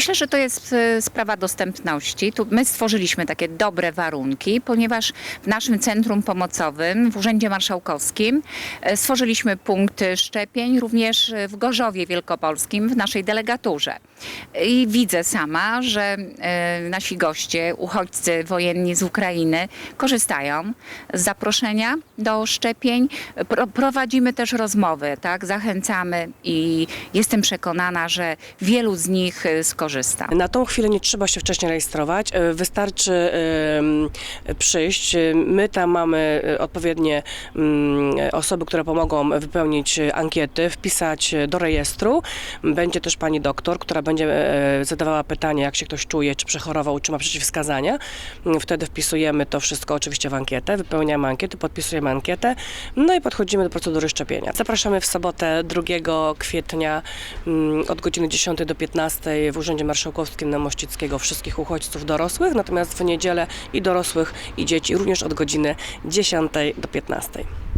Myślę, że to jest e, sprawa dostępności. Tu my stworzyliśmy takie dobre warunki, ponieważ w naszym centrum pomocowym w Urzędzie Marszałkowskim e, stworzyliśmy punkty szczepień również e, w Gorzowie Wielkopolskim w naszej delegaturze. I widzę sama, że nasi goście, uchodźcy wojenni z Ukrainy korzystają z zaproszenia do szczepień. Pro, prowadzimy też rozmowy, tak? Zachęcamy i jestem przekonana, że wielu z nich e, skorzysta. Na tą chwilę nie trzeba się wcześniej rejestrować, e, wystarczy przyjść. My tam mamy e, odpowiednie mm, osoby, które pomogą wypełnić ankiety, wpisać do rejestru. Będzie też pani doktor, która będzie e, zadawała pytania, jak się ktoś czuje, czy przechorował, czy ma przeciwwskazania. Wtedy wpisujemy to wszystko oczywiście w ankietę, wypełniamy ankietę, podpisujemy ankietę, no i podchodzimy do procedury szczepienia. Zapraszamy w sobotę 2 kwietnia mm, od godziny 10 do 15 w Urzędzie Marszałkowskim na Mościckiego wszystkich uchodźców dorosłych, natomiast w niedzielę i dorosłych i dzieci również od godziny 10 do 15.